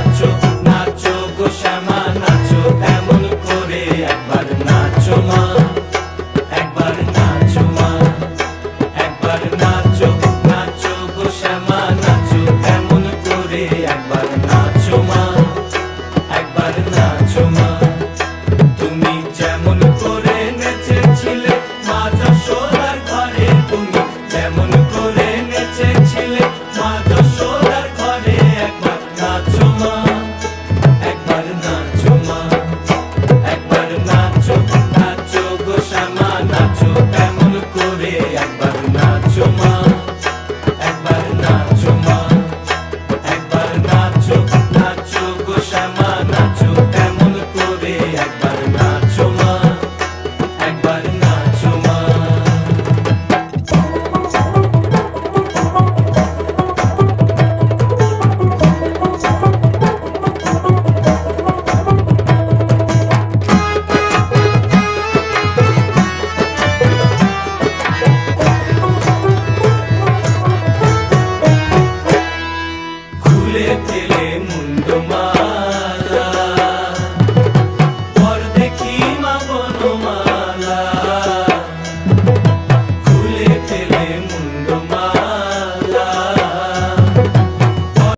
নাচো নাচো গো মা নাচো এমন করে একবার নাচো মা একবার নাচো মা। খুলে ফেলে